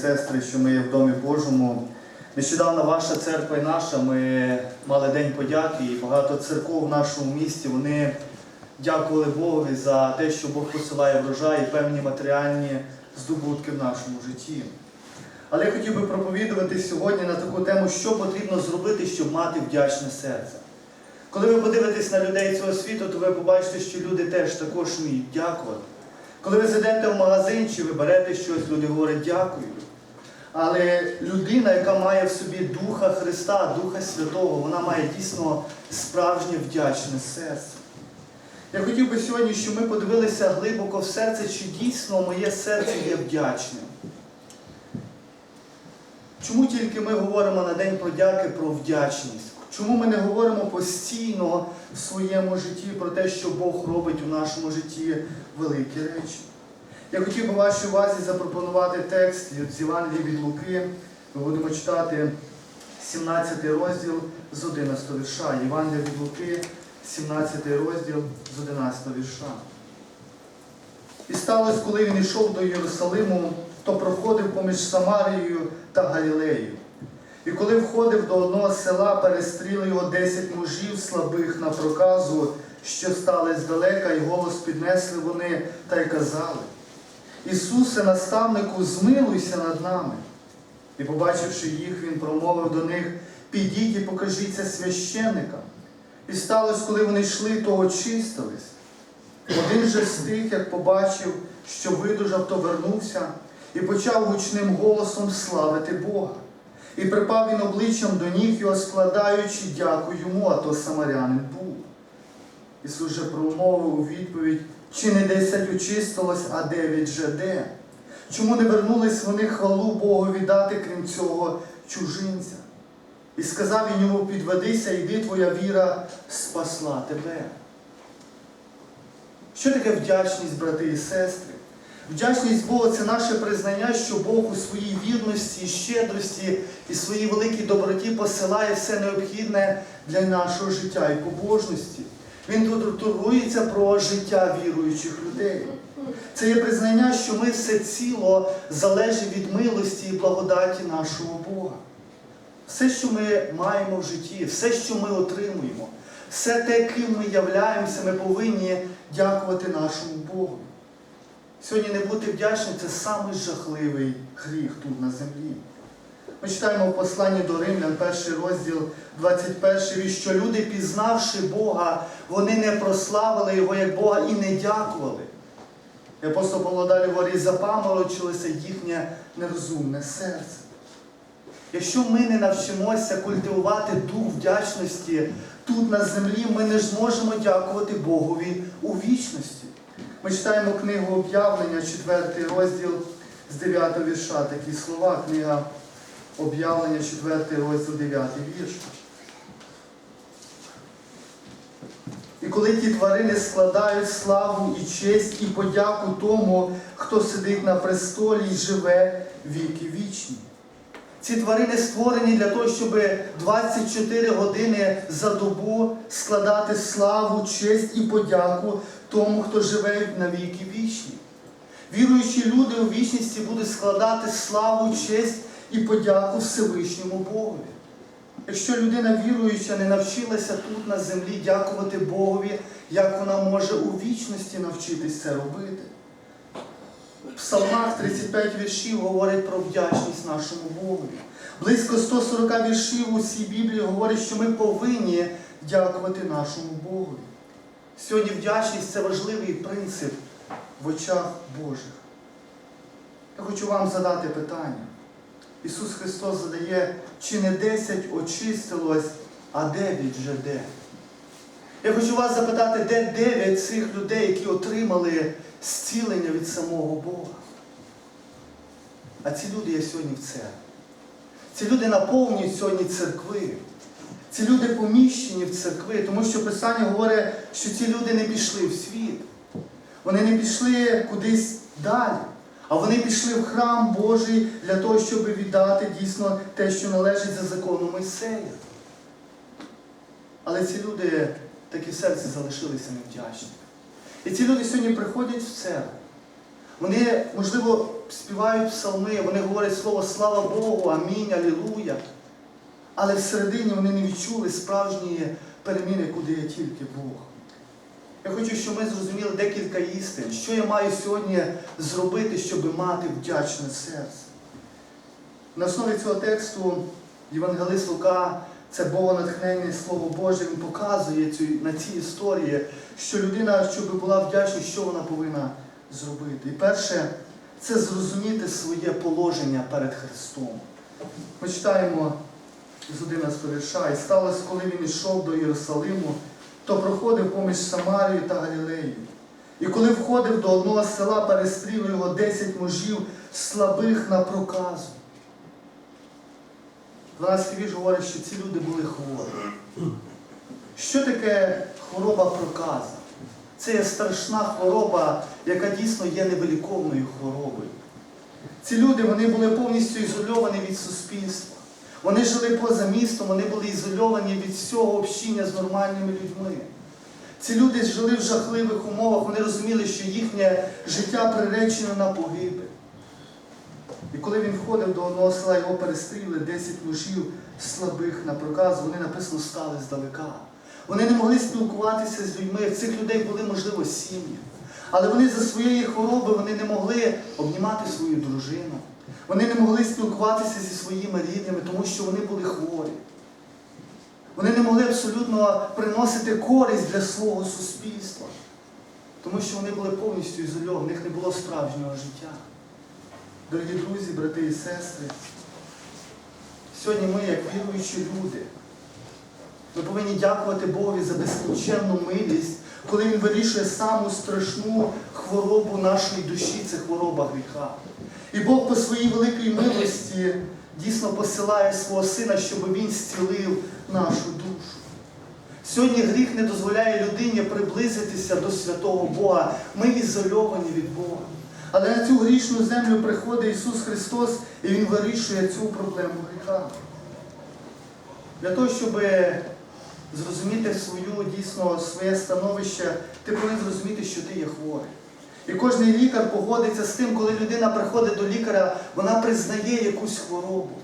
Сестри, що ми є в Домі Божому. Нещодавно ваша церква і наша, ми мали День подяки, і багато церков в нашому місті вони дякували Богові за те, що Бог посилає врожай і певні матеріальні здобутки в нашому житті. Але я хотів би проповідувати сьогодні на таку тему, що потрібно зробити, щоб мати вдячне серце. Коли ви подивитесь на людей цього світу, то ви побачите, що люди теж також вміють дякувати. Коли ви зайдете в магазин чи ви берете щось, люди говорять дякую. Але людина, яка має в собі Духа Христа, Духа Святого, вона має дійсно справжнє вдячне серце. Я хотів би сьогодні, щоб ми подивилися глибоко в серце, чи дійсно моє серце є вдячним. Чому тільки ми говоримо на День подяки про вдячність? Чому ми не говоримо постійно в своєму житті про те, що Бог робить у нашому житті великі речі? Я хотів би вашій увазі запропонувати текст з Євангелія від Луки. Ми будемо читати 17 розділ з 11 вірша. Євангелія від Луки, 17 розділ з 11 вірша. І сталося, коли він йшов до Єрусалиму, то проходив поміж Самарією та Галілеєю. І коли входив до одного села, перестріли його десять мужів слабих на проказу, що стали здалека, і голос піднесли вони та й казали. Ісусе, наставнику, змилуйся над нами. І, побачивши їх, він промовив до них, підіть і покажіться священникам. І сталося, коли вони йшли, то очистились. Один же з тих, як побачив, що видужав, то вернувся і почав гучним голосом славити Бога. І припав він обличчям до ніг його, складаючи, дякую йому, а то самарянин був. Ісус же промовив у відповідь, чи не десять очистилось, а дев'ять же де? Чому не вернулись вони хвалу Богу віддати, крім цього чужинця? І сказав він йому, підведися, йди, твоя віра спасла тебе. Що таке вдячність, брати і сестри? Вдячність Богу це наше признання, що Бог у своїй вірності, щедрості і своїй великій доброті посилає все необхідне для нашого життя і побожності. Він тут турбується про життя віруючих людей. Це є признання, що ми все ціло залежить від милості і благодаті нашого Бога. Все, що ми маємо в житті, все, що ми отримуємо, все те, ким ми являємося, ми повинні дякувати нашому Богу. Сьогодні не бути вдячним це самий жахливий гріх тут на землі. Ми читаємо в посланні до Римлян, перший розділ, 21 вірш, що люди, пізнавши Бога, вони не прославили Його як Бога і не дякували. І апостол Павло далі говорить, запаморочилося їхнє нерозумне серце. Якщо ми не навчимося культивувати дух вдячності тут на землі, ми не зможемо дякувати Богові у вічності. Ми читаємо книгу об'явлення, 4 розділ з 9 вірша, такі слова, книга об'явлення, 4 розділ, 9 вірш. І коли ті тварини складають славу і честь і подяку тому, хто сидить на престолі і живе віки вічні. Ці тварини створені для того, щоб 24 години за добу складати славу, честь і подяку тому, хто живе на віки вічні. Віруючі люди у вічності будуть складати славу, честь і подяку Всевишньому Богові. Якщо людина віруюча не навчилася тут на землі дякувати Богові, як вона може у вічності навчитись це робити? В Псалмах 35 віршів говорять про вдячність нашому Богові. Близько 140 віршів цій Біблії говорять, що ми повинні дякувати нашому Богові. Сьогодні вдячність це важливий принцип в очах Божих. Я хочу вам задати питання. Ісус Христос задає, чи не 10 очистилось, а 9 вже де? Я хочу вас запитати, де 9 цих людей, які отримали зцілення від самого Бога? А ці люди є сьогодні в церкві. Ці люди наповнюють сьогодні церкви. Ці люди поміщені в церкви, тому що Писання говорить, що ці люди не пішли в світ. Вони не пішли кудись далі. А вони пішли в храм Божий для того, щоб віддати дійсно те, що належить за законом Мойсея. Але ці люди такі в серці залишилися невдячні. І ці люди сьогодні приходять в церкву. Вони, можливо, співають псалми, вони говорять слово слава Богу, амінь, алілуя. Але всередині вони не відчули справжньої переміни, куди є тільки Бог. Я хочу, щоб ми зрозуміли декілька істин, що я маю сьогодні зробити, щоб мати вдячне серце. На основі цього тексту Євангелист Лука, це Богонатхненне Слово Боже, він показує цю, на цій історії, що людина, щоб була вдячна, що вона повинна зробити. І перше, це зрозуміти своє положення перед Христом. Ми читаємо з 11 вірша, і сталося, коли він йшов до Єрусалиму, то проходив поміж Самарією та Галілеєю. І коли входив до одного села, перестріли його десять мужів слабих на проказу. 12 вірш говорить, що ці люди були хворі. Що таке хвороба проказа? Це є страшна хвороба, яка дійсно є невиліковною хворобою. Ці люди вони були повністю ізольовані від суспільства. Вони жили поза містом, вони були ізольовані від всього общіння з нормальними людьми. Ці люди жили в жахливих умовах, вони розуміли, що їхнє життя приречено на погибель. І коли він входив до одного села, його перестріли 10 мужів слабих на проказ, вони написано стали здалека. Вони не могли спілкуватися з людьми. В цих людей були, можливо, сім'ї. Але вони за своєї хвороби вони не могли обнімати свою дружину. Вони не могли спілкуватися зі своїми рідними, тому що вони були хворі. Вони не могли абсолютно приносити користь для свого суспільства, тому що вони були повністю ізольовані, в них не було справжнього життя. Дорогі друзі, брати і сестри, сьогодні ми, як віруючі люди, ми повинні дякувати Богові за безкінченну милість, коли Він вирішує саму страшну хворобу нашої душі, це хвороба гріха. І Бог по своїй великій милості дійсно посилає свого сина, щоб він зцілив нашу душу. Сьогодні гріх не дозволяє людині приблизитися до святого Бога. Ми ізольовані від Бога. Але на цю грішну землю приходить Ісус Христос і Він вирішує цю проблему гріха. Для того, щоб зрозуміти свою, дійсно, своє становище, ти повинен зрозуміти, що ти є хворий. І кожен лікар погодиться з тим, коли людина приходить до лікаря, вона признає якусь хворобу.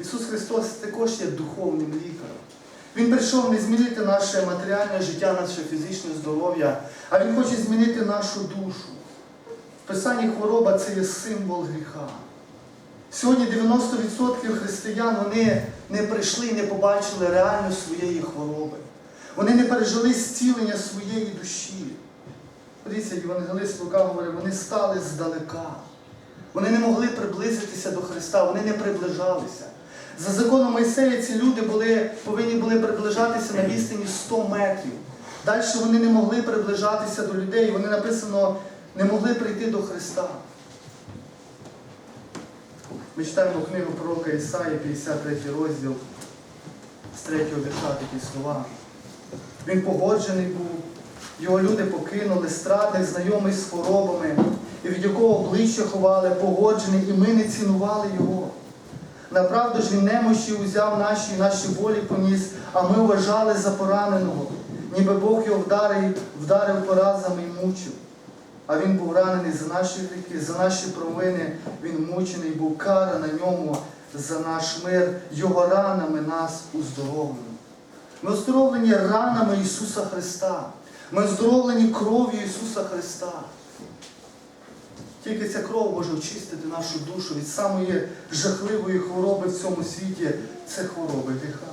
Ісус Христос також є духовним лікарем. Він прийшов не змінити наше матеріальне життя, наше фізичне здоров'я, а Він хоче змінити нашу душу. В Писанні хвороба це є символ гріха. Сьогодні 90% християн вони не прийшли і не побачили реально своєї хвороби. Вони не пережили зцілення своєї душі. Подивіться, Євангелист Лука говорить, вони стали здалека. Вони не могли приблизитися до Христа, вони не приближалися. За законом Мойсея ці люди були, повинні були приближатися на відстані 100 метрів. Далі вони не могли приближатися до людей, вони написано, не могли прийти до Христа. Ми читаємо книгу пророка Ісаї, 53 розділ, з 3 вірша такі слова. Він погоджений був, його люди покинули, страдних, знайомий з хворобами, і від якого обличчя ховали, погоджений, і ми не цінували його. Направду ж він немощі узяв наші наші болі поніс, а ми вважали за пораненого, ніби Бог його вдарив, вдарив поразами і мучив. А він був ранений за наші гріхи, за наші провини, він мучений, був кара на ньому за наш мир, його ранами нас уздоровлено. Ми оздоровлені ранами Ісуса Христа. Ми оздоровлені кров'ю Ісуса Христа. Тільки ця кров може очистити нашу душу від самої жахливої хвороби в цьому світі це хвороби гріха.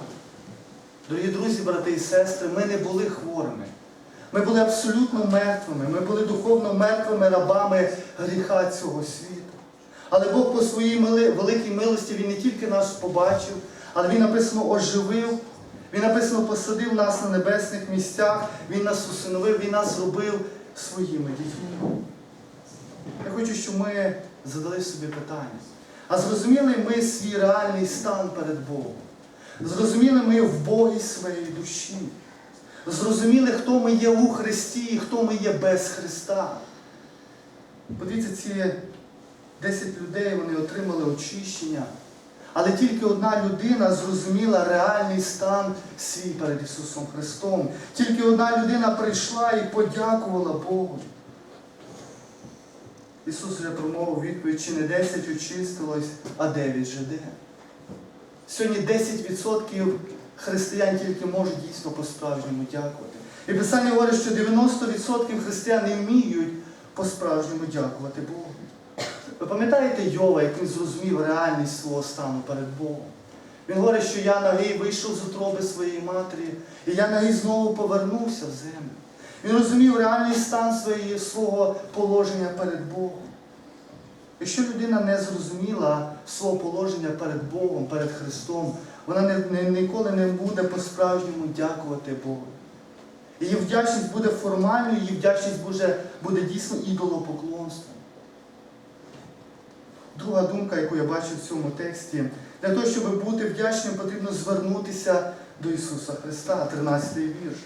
Дорогі друзі, брати і сестри, ми не були хворими. Ми були абсолютно мертвими. Ми були духовно мертвими рабами гріха цього світу. Але Бог по своїй мили- великій милості Він не тільки нас побачив, але Він написано оживив. Він написано посадив нас на небесних місцях, Він нас усиновив, Він нас зробив своїми дітьми. Я хочу, щоб ми задали собі питання. А зрозуміли ми свій реальний стан перед Богом? Зрозуміли ми в Богі своєї душі? Зрозуміли, хто ми є у Христі і хто ми є без Христа? Подивіться, ці 10 людей вони отримали очищення. Але тільки одна людина зрозуміла реальний стан свій перед Ісусом Христом. Тільки одна людина прийшла і подякувала Богу. Ісус вже промовив відповідь, чи не 10 очистилось, а 9 жиде. Сьогодні 10% християн тільки можуть дійсно по-справжньому дякувати. І Писання говорить, що 90% християн не вміють по-справжньому дякувати Богу. Ви пам'ятаєте Йова, як він зрозумів реальність свого стану перед Богом? Він говорить, що я нагий вийшов з утроби своєї матері, і я нагий знову повернувся в землю. Він розумів реальний стан своєї, свого положення перед Богом. Якщо людина не зрозуміла свого положення перед Богом, перед Христом, вона не, не- ніколи не буде по-справжньому дякувати Богу. Її вдячність буде формальною, її вдячність буде, буде дійсно ідолопоклонством. Друга думка, яку я бачу в цьому тексті, для того, щоб бути вдячним, потрібно звернутися до Ісуса Христа, 13 вірш.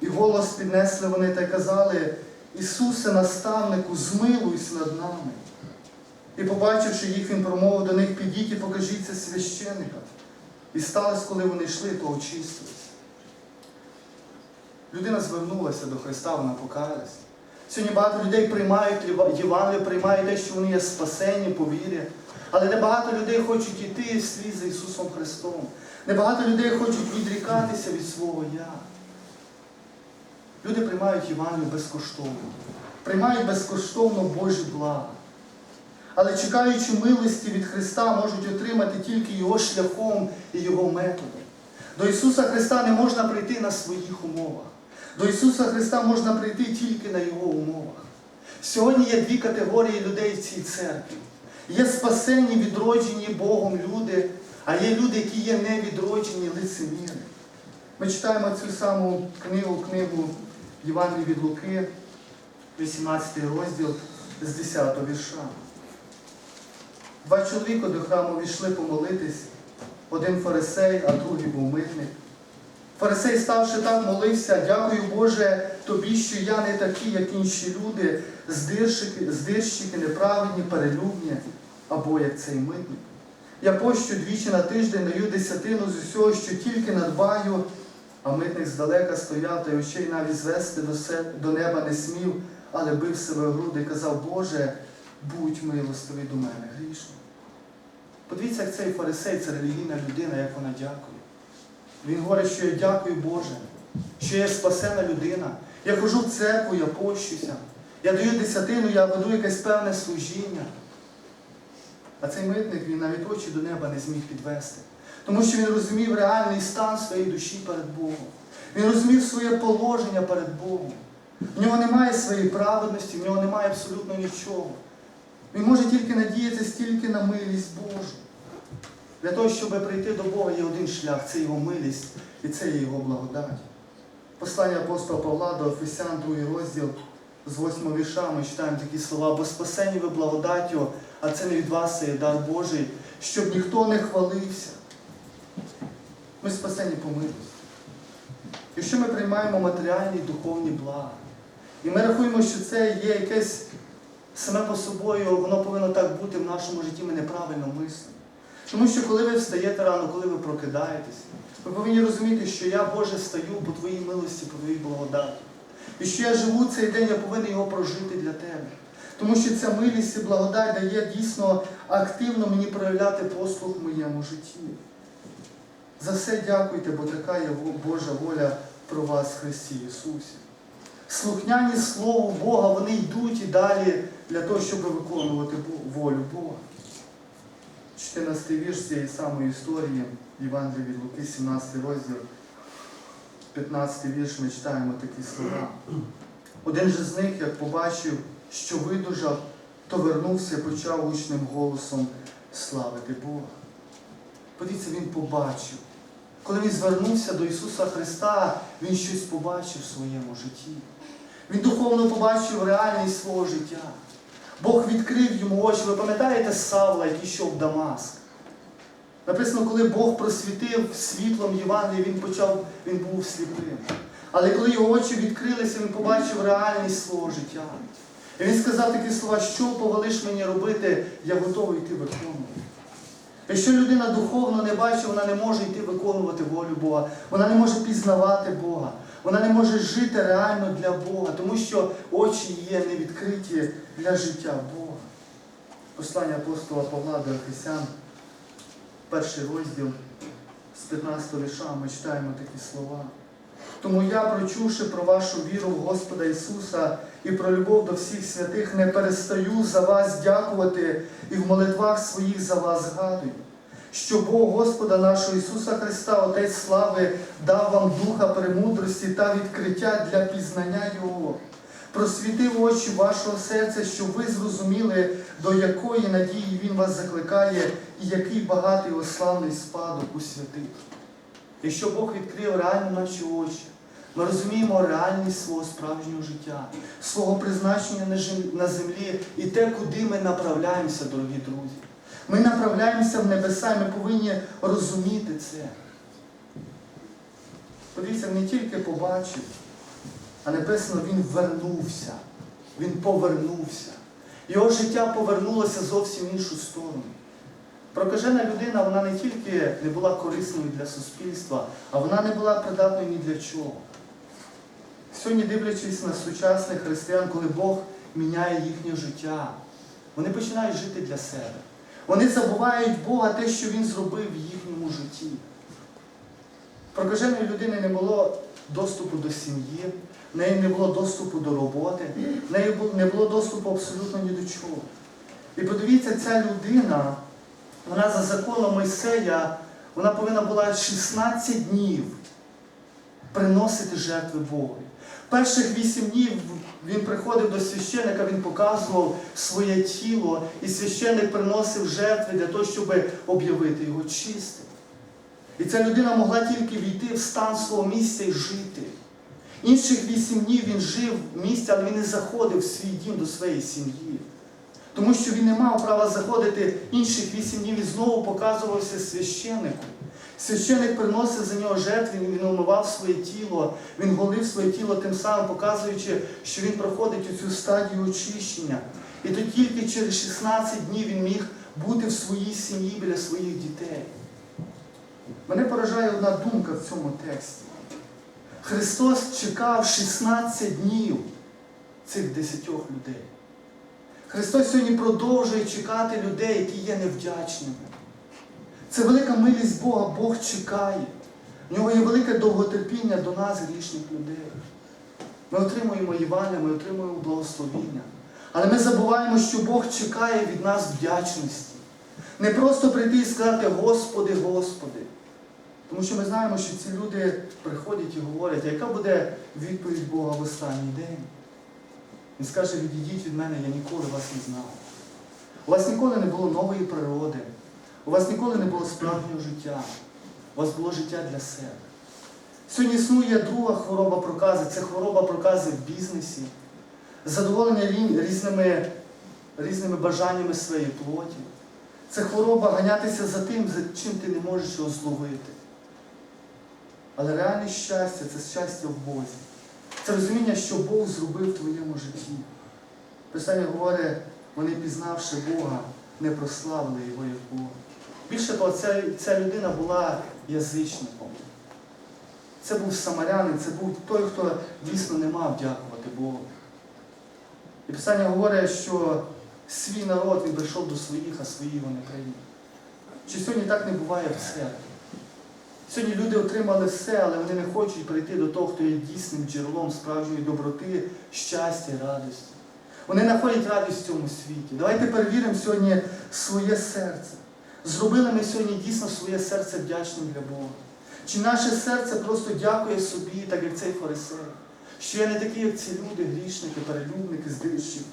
І голос піднесли вони та й казали, Ісусе, наставнику, змилуйся над нами. І побачивши їх, він промовив до них, підіть і покажіться священникам. І сталося, коли вони йшли, то очистились. Людина звернулася до Христа, вона покаялась. Сьогодні багато людей приймають Євангелію, приймають те, що вони є спасені по вірі. Але небагато людей хочуть йти вслід за Ісусом Христом. Небагато людей хочуть відрікатися від свого Я. Люди приймають Євангелію безкоштовно. Приймають безкоштовно Божі блага. Але чекаючи милості від Христа, можуть отримати тільки Його шляхом і Його методом. До Ісуса Христа не можна прийти на своїх умовах. До Ісуса Христа можна прийти тільки на Його умовах. Сьогодні є дві категорії людей в цій церкві. Є спасені, відроджені Богом люди, а є люди, які є невідроджені лицеміри. Ми читаємо цю саму книгу, книгу Євангелії від Луки, 18 розділ з 10 вірша. Два чоловіка до храму війшли помолитись, один фарисей, а другий був митник. Фарисей, ставши так, молився, дякую Боже тобі, що я не такий, як інші люди, здирщики, здирщики неправедні, перелюбні, або як цей митник. Я пощу двічі на тиждень даю десятину з усього, що тільки надбаю, а митник здалека стояв та й очей навіть звести до, неба не смів, але бив себе в груди і казав, Боже, будь милостивий до мене, грішно. Подивіться, як цей фарисей, це релігійна людина, як вона дякує. Він говорить, що я дякую Боже, що я спасена людина. Я хожу в церкву, я пощуся. Я даю десятину, я веду якесь певне служіння. А цей митник він навіть очі до неба не зміг підвести. Тому що він розумів реальний стан своєї душі перед Богом. Він розумів своє положення перед Богом. В нього немає своєї праведності, в нього немає абсолютно нічого. Він може тільки надіятися тільки на милість Божу. Для того, щоб прийти до Бога, є один шлях це Його милість і це Його благодать. Послання апостола Павла до Ефесян, 2 розділ з 8 вірша ми читаємо такі слова, бо спасені ви благодаттю, а це не від вас, це дар Божий, щоб ніхто не хвалився. Ми спасені по милості. Якщо ми приймаємо матеріальні духовні блага, і ми рахуємо, що це є якесь саме по собою, воно повинно так бути в нашому житті, ми неправильно мислимо. Тому що коли ви встаєте рано, коли ви прокидаєтесь, ви повинні розуміти, що я, Боже, стаю по Твоїй милості, по Твоїй благодаті. І що я живу цей день, я повинен його прожити для Тебе. Тому що ця милість і благодать дає дійсно активно мені проявляти послуг в моєму житті. За все дякуйте, бо така є Божа воля про вас Христі Ісусі. Слухняні Слову Бога, вони йдуть і далі для того, щоб виконувати волю Бога. 14 вірш цієї самої історії, Євангелія від Луки, 17 розділ, 15 вірш ми читаємо такі слова. Один же з них, як побачив, що видужав, то вернувся і почав гучним голосом славити Бога. Подивіться, він побачив. Коли він звернувся до Ісуса Христа, він щось побачив в своєму житті. Він духовно побачив реальність свого життя. Бог відкрив йому очі. Ви пам'ятаєте Савла, який йшов в Дамаск? Написано, коли Бог просвітив світлом Євангелія, він почав, він був сліпим. Але коли його очі відкрилися, він побачив реальність свого життя. І він сказав такі слова, що повелиш мені робити, я готовий йти виконувати. Якщо людина духовно не бачить, вона не може йти виконувати волю Бога, вона не може пізнавати Бога. Вона не може жити реально для Бога, тому що очі є не відкриті для життя Бога. Послання апостола Павла до Ефесян, перший розділ з 15 віша ми читаємо такі слова. Тому я, прочувши про вашу віру в Господа Ісуса і про любов до всіх святих, не перестаю за вас дякувати і в молитвах своїх за вас згадую, що Бог Господа нашого Ісуса Христа, Отець слави, дав вам духа премудрості та відкриття для пізнання Його. Просвітив очі вашого серця, щоб ви зрозуміли, до якої надії Він вас закликає, і який багатий ославний спадок у святих. Якщо Бог відкрив реально наші очі, ми розуміємо реальність свого справжнього життя, свого призначення на землі і те, куди ми направляємося, дорогі друзі. Ми направляємося в небеса, і ми повинні розуміти це. Подивіться, не тільки побачив, а написано, він вернувся. Він повернувся. Його життя повернулося зовсім в іншу сторону. Прокажена людина, вона не тільки не була корисною для суспільства, а вона не була придатною ні для чого. Сьогодні, дивлячись на сучасних християн, коли Бог міняє їхнє життя, вони починають жити для себе. Вони забувають Бога те, що Він зробив в їхньому житті. Прокаженої людини не було доступу до сім'ї, в неї не було доступу до роботи, в неї не було доступу абсолютно ні до чого. І подивіться, ця людина, вона за законом Мойсея, вона повинна була 16 днів приносити жертви Богу. Перших вісім днів він приходив до священника, він показував своє тіло, і священник приносив жертви для того, щоб об'явити його чистим. І ця людина могла тільки війти в стан свого місця і жити. Інших вісім днів він жив в місці, але він не заходив в свій дім до своєї сім'ї. Тому що він не мав права заходити інших вісім днів і знову показувався священнику. Священник приносив за нього жертви, він омивав своє тіло, він голив своє тіло, тим самим показуючи, що він проходить у цю стадію очищення. І то тільки через 16 днів він міг бути в своїй сім'ї біля своїх дітей. Мене поражає одна думка в цьому тексті. Христос чекав 16 днів цих десятьох людей. Христос сьогодні продовжує чекати людей, які є невдячними. Це велика милість Бога, Бог чекає. В нього є велике довготерпіння до нас, грішних людей. Ми отримуємо Євангелія, ми отримуємо благословіння. Але ми забуваємо, що Бог чекає від нас вдячності. Не просто прийти і сказати Господи, Господи. Тому що ми знаємо, що ці люди приходять і говорять, яка буде відповідь Бога в останній день? Він скаже, відійдіть від мене, я ніколи вас не знав. У вас ніколи не було нової природи. У вас ніколи не було справжнього життя. У вас було життя для себе. Сьогодні існує друга хвороба прокази. Це хвороба прокази в бізнесі, задоволення різними, різними бажаннями своєї плоті. Це хвороба ганятися за тим, за чим ти не можеш його зловити. Але реальне щастя це щастя в Бозі. Це розуміння, що Бог зробив в твоєму житті. Писання говорить, вони пізнавши Бога, не прославили Його як Бога. Більше того, ця, ця людина була язичником. Це був самарянин, це був той, хто дійсно не мав дякувати Богу. І Писання говорить, що свій народ він прийшов до своїх, а свої його не прийняв. Чи сьогодні так не буває в церкві? Сьогодні люди отримали все, але вони не хочуть прийти до того, хто є дійсним джерелом справжньої доброти, щастя радості. Вони знаходять радість в цьому світі. Давайте перевіримо сьогодні своє серце. Зробили ми сьогодні дійсно своє серце вдячним для Бога. Чи наше серце просто дякує собі, так як цей фарисей, що я не такий, як ці люди, грішники, перелюбники, здирщики.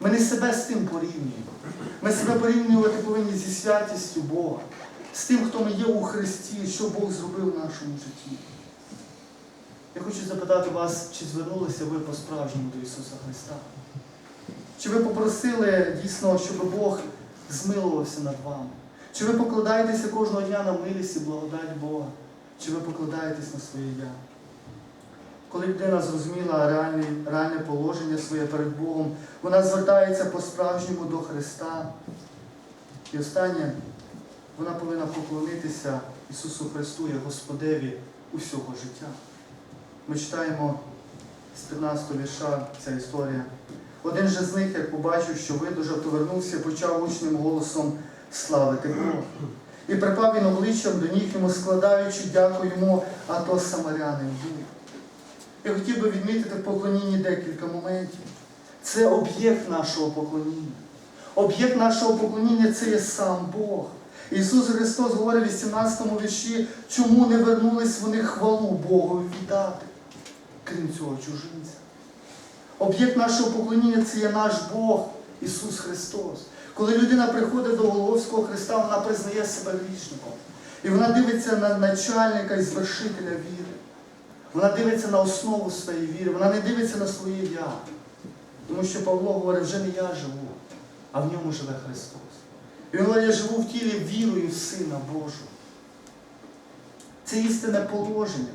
Ми не себе з тим порівнюємо. Ми себе порівнювати повинні зі святістю Бога, з тим, хто ми є у Христі, що Бог зробив в нашому житті. Я хочу запитати вас, чи звернулися ви по-справжньому до Ісуса Христа? Чи ви попросили дійсно, щоб Бог змилувався над вами? Чи ви покладаєтеся кожного дня на милість і благодать Бога? Чи ви покладаєтесь на своє я? Коли людина зрозуміла реальне, реальне положення своє перед Богом, вона звертається по-справжньому до Христа. І останнє, вона повинна поклонитися Ісусу Христу як Господеві усього життя. Ми читаємо з 15 вірша ця історія. Один же з них, як побачив, що видужав, то вернувся, почав гучним голосом славити Бога. І припав він обличчям до ніг йому, складаючи, дякую йому, а то самарянин був. Я хотів би відмітити в поклонінні декілька моментів. Це об'єкт нашого поклоніння. Об'єкт нашого поклоніння це є сам Бог. Ісус Христос говорить в 18 вірші, чому не вернулись вони хвалу Богові віддати, крім цього чужинця. Об'єкт нашого поклоніння це є наш Бог, Ісус Христос. Коли людина приходить до Головського Христа, вона признає себе грішником. І вона дивиться на начальника і звершителя віри. Вона дивиться на основу своєї віри, вона не дивиться на своє я. Тому що Павло говорить, вже не я живу, а в ньому живе Христос. І він говорить, я живу в тілі вірою в Сина Божого. Це істинне положення.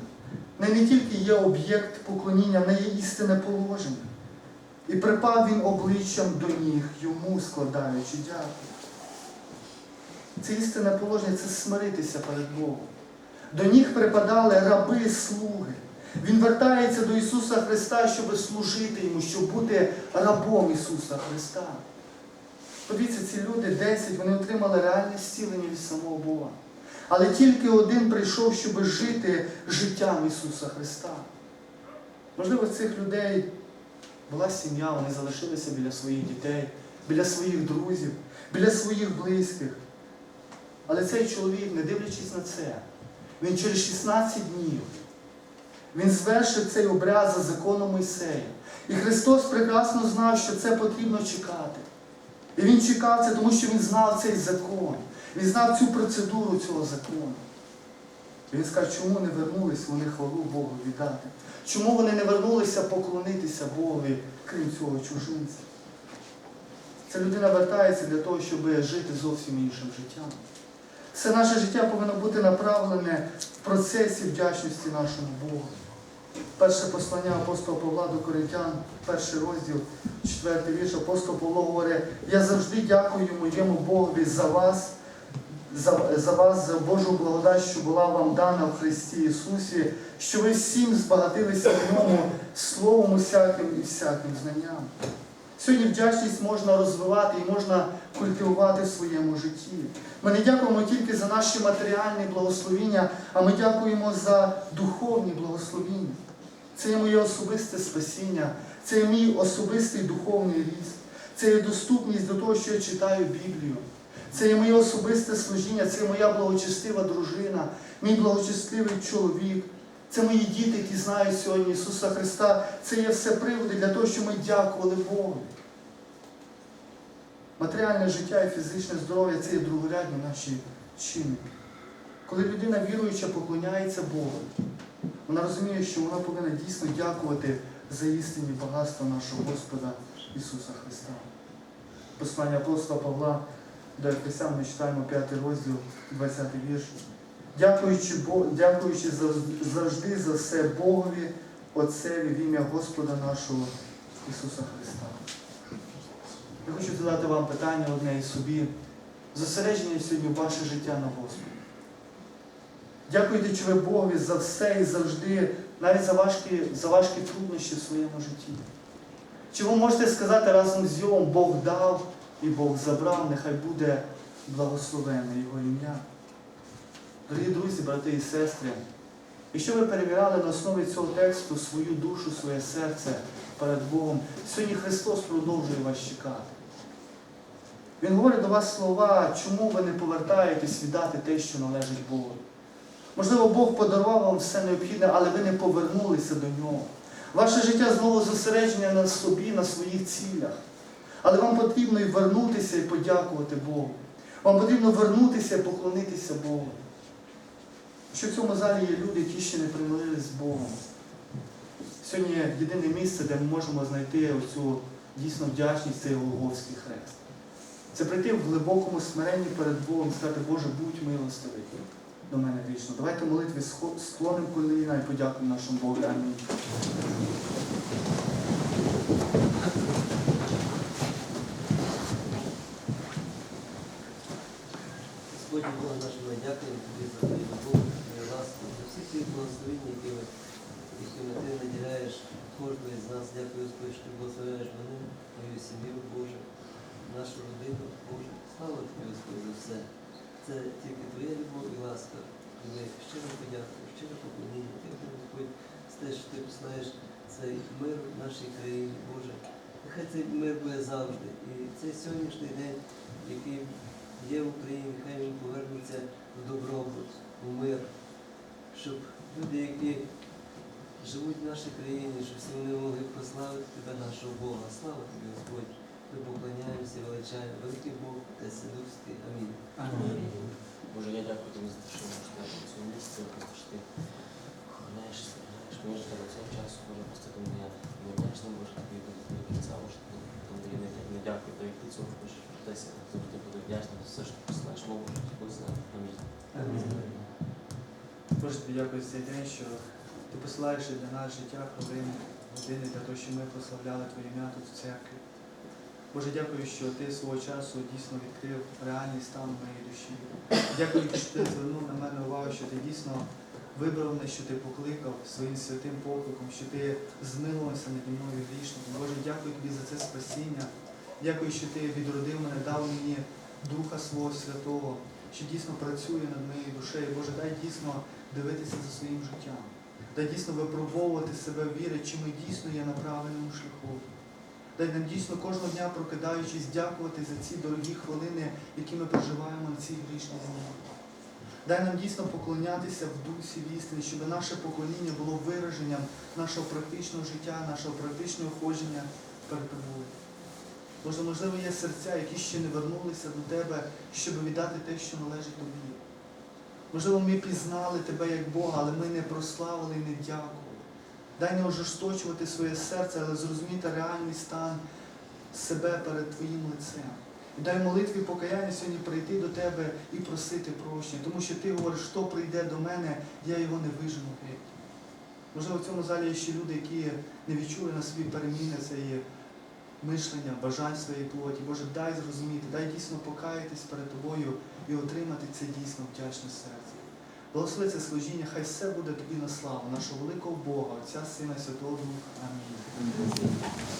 Не, не тільки є об'єкт поклоніння, не є істинне положення. І припав він обличчям до ніг, йому складаючи дякую. Це істинне положення це смиритися перед Богом. До ніг припадали раби, слуги. Він вертається до Ісуса Христа, щоб служити Йому, щоб бути рабом Ісуса Христа. Подивіться, ці люди 10, вони отримали реальне зцілення від самого Бога. Але тільки один прийшов, щоб жити життям Ісуса Христа. Можливо, цих людей була сім'я, вони залишилися біля своїх дітей, біля своїх друзів, біля своїх близьких. Але цей чоловік, не дивлячись на це, він через 16 днів він звершив цей обряд за законом Мойсея. І Христос прекрасно знав, що це потрібно чекати. І Він чекав це, тому що Він знав цей закон. Він знав цю процедуру цього закону. Він скаже, чому не вернулись вони хвалу Богу віддати? Чому вони не вернулися поклонитися Богові, крім цього чужинця? Ця людина вертається для того, щоб жити зовсім іншим життям. Все наше життя повинно бути направлене в процесі вдячності нашому Богу. Перше послання апостола Павла до Коринтян, перший розділ, четвертий вірш, апостол Павло говорить, я завжди дякую моєму Богові за вас, за, за вас, Божу благодать, що була вам дана в Христі Ісусі, що ви всім збагатилися в ньому словом усяким і всяким знанням. Сьогодні вдячність можна розвивати і можна культивувати в своєму житті. Ми не дякуємо тільки за наші матеріальні благословіння, а ми дякуємо за духовні благословіння. Це є моє особисте спасіння, це є мій особистий духовний ріст, це є доступність до того, що я читаю Біблію. Це є моє особисте служіння, це моя благочестива дружина, мій благочестивий чоловік. Це мої діти, які знають сьогодні Ісуса Христа. Це є все приводи для того, щоб ми дякували Богу. Матеріальне життя і фізичне здоров'я це є другорядні наші чинники. Коли людина віруюча поклоняється Богу, вона розуміє, що вона повинна дійсно дякувати за істинні багатства нашого Господа Ісуса Христа. Послання апостола Павла до Ефесян ми читаємо 5 розділ, 20 вірш. Дякуючи, дякуючи завжди за все Богові, Отцеві в ім'я Господа нашого Ісуса Христа. Я хочу задати вам питання одне і собі. Зосередження сьогодні ваше життя на Господі. Дякуйте, чи ви Богові за все і завжди, навіть за важкі, за важкі труднощі в своєму житті. Чи ви можете сказати разом з Йовом, Бог дав і Бог забрав, нехай буде благословенне Його ім'я. Дорогі друзі, брати і сестри, якщо ви перевіряли на основі цього тексту свою душу, своє серце перед Богом, сьогодні Христос продовжує вас чекати. Він говорить до вас слова, чому ви не повертаєтесь віддати те, що належить Богу. Можливо, Бог подарував вам все необхідне, але ви не повернулися до нього. Ваше життя знову зосередження на собі, на своїх цілях. Але вам потрібно і вернутися і подякувати Богу. Вам потрібно вернутися і поклонитися Богу. Що в цьому залі є люди, які ще не примирились з Богом. Сьогодні єдине місце, де ми можемо знайти оцю дійсно вдячність, це Голговський хрест. Це прийти в глибокому смиренні перед Богом сказати, Боже, будь милостивий до мене вічно. Давайте в молитві склонимо коліна і подякуємо нашому Богу. Амінь. Боже дякуємо Тобі за твою любов, твою ласку, за всі твої благословення, які ми якими ти наділяєш кожного із нас. Дякую, Господи, що ти благословляєш мене, мою сім'ю, Боже, нашу родину, Боже. Слава тобі, Господи, за все. Це тільки Твоя любов і ласка. Ми щиро подякую, щиро поклоніння. Дякую, Господь, за те, що ти посилаєш цей мир в нашій країні, Боже. Нехай цей мир буде завжди. І цей сьогоднішній день, який є в Україні, хай він повернеться в добробут, в мир, щоб люди, які живуть в нашій країні, щоб всі вони могли прославити тебе, нашого Бога. Слава тобі, Господь. Ми поклоняємося, величаємо. Великий Бог, Отець Сидовський. Амінь. Боже, я дякую тобі за те, що можеш дати цьому місці, за що ти охороняєш, зберігаєш мені до цього часу, Боже, просто тому я не вдячна, Боже, тобі до кінця, Боже, тому я не, не дякую від цього, Боже, десь завжди буду вдячний все, що ти посилаєш мову, будеш знати. Амінь. Боже, тобі дякую за цей день, що ти посилаєш для нас життя, хвилини, години, для того, щоб ми прославляли Твоє ім'я тут в церкві. Боже, дякую, що ти свого часу дійсно відкрив реальний стан моєї душі. Дякую, що ти звернув на мене увагу, що ти дійсно вибрав мене, що ти покликав своїм святим покликом, що ти змилувався наді мною грішником. Боже, дякую тобі за це спасіння. Дякую, що ти відродив мене, дав мені Духа свого Святого, що дійсно працює над моєю душею. Боже, дай дійсно дивитися за своїм життям. Дай дійсно випробовувати себе в вірі, чи ми дійсно є на правильному шляху. Дай нам дійсно кожного дня прокидаючись, дякувати за ці дорогі хвилини, які ми проживаємо на цій грішній землі. Дай нам дійсно поклонятися в дусі в істині, щоб наше поклоніння було вираженням нашого практичного життя, нашого практичного ходження перед тобою. Боже, можливо, є серця, які ще не вернулися до Тебе, щоб віддати те, що належить тобі. Можливо, ми пізнали Тебе як Бога, але ми не прославили і не дякували. Дай не ожесточувати своє серце, але зрозуміти реальний стан себе перед Твоїм лицем. І дай молитві покаяння сьогодні прийти до Тебе і просити прощення, тому що Ти говориш, хто прийде до мене, я його не вижену геть. Можливо, в цьому залі є ще люди, які не відчули на собі переміни цієї мишлення, бажань своєї плоті. Боже, дай зрозуміти, дай дійсно покаятись перед тобою і отримати це дійсно вдячне серце. Благослови це служіння, хай все буде тобі на славу, нашого великого Бога, Отця, Сина, Святого Духа. Амінь.